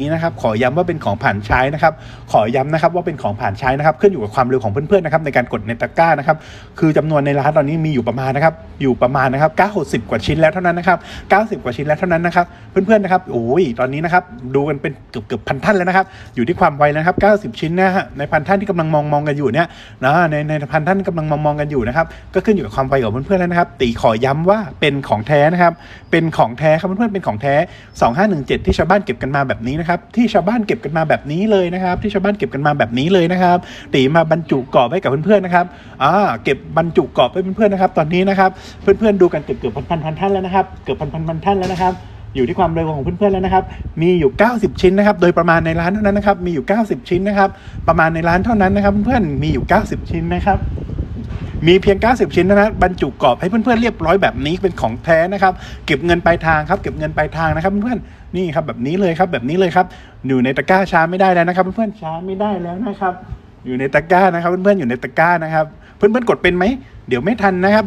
นี้นะครับขอย้ำว่าเป็นของผ่านใช้นะครับ ขอย้ำนะครับว่าเป็นของผ่านใช้นะครับขึ้นอยู่กับความเร็วของเพื่อนๆนะครับในการกดในตะกร้านะครับคือจำนวนในร้านตอนนี้มีอยู่ประมาณนะครับอยู่ประมาณนะครับ 90 กว่าชิ้นแล้วเท่านั้นนะครับ90 กว่าชิ้นแล้วเท่านั้นนะครับเพื่อนๆนะครับโอ้ยตอนนี้นะครับดูกันเป็นเกือบเกือบพันท่านแล้วนะครับอยู่ที่ความไวแล้วนะครับ90 ชิ้นนะฮะในพันท่านที่กำลังมองมองกันอยู่เนี่ยนะในในพันท่านที่กำลังมองมองกันอยู่นะครับก็ขึ้นอยู่กับความไวของเพื่อนๆแล้วนะครับตีขอย้ำว่าเป็นของแท้นะครับเป็นของแท้ครับเพื่อนๆเป็นของแท้ 2517 ที่ชาวบ้านเก็บกันมาแบบนี้นะครับที่ชาวบ้านเก็บกันมาแบบนี้เลยนะครับ ที่ชาวบ้านเก็บกันมาแบบนี้เลยนะครับตีมาบรรจุกรอบให้กับเพื่อนๆนะครับอ่าเก็บบรรจุกรอบให้เพื่อนๆนะครับตอนนี้นะครับเพื่อนๆดูกันเกือบเกือบพันพันพันท่านแล้วนะครับเกือบพันพันพันท่านแล้วนะครับอยู่ที่ความเร็วของเพื่อนๆแล้วนะครับ มีอยู่ 90 ชิ้นนะครับ โดยประมาณในร้านเท่านั้นนะครับ มีอยู่ 90 ชิ้นนะครับ ประมาณในร้านเท่านั้นนะครับ เพื่อนๆ มีอยู่ 90 ชิ้นนะครับ มีเพียง 90 ชิ้นนะบรรจุกรอบให้เพื่อนๆเรียบร้อยแบบนี้เป็นของแท้นะครับ เก็บเงินปลายทางครับ เก็บเงินปลายทางนะครับเพื่อนๆนี่ครับแบบนี้เลยครับแบบนี้เลยครับอยู่ในตะกร้าช้าไม่ได้แล้วนะครับ เพื่อนๆช้าไม่ได้แล้วนะครับ อยู่ในตะกร้านะครับ เพื่อนๆอยู่ในตะกร้านะครับ เพื่อนๆกดเป็นไหมเดี๋ยวไม่ทันนะครับ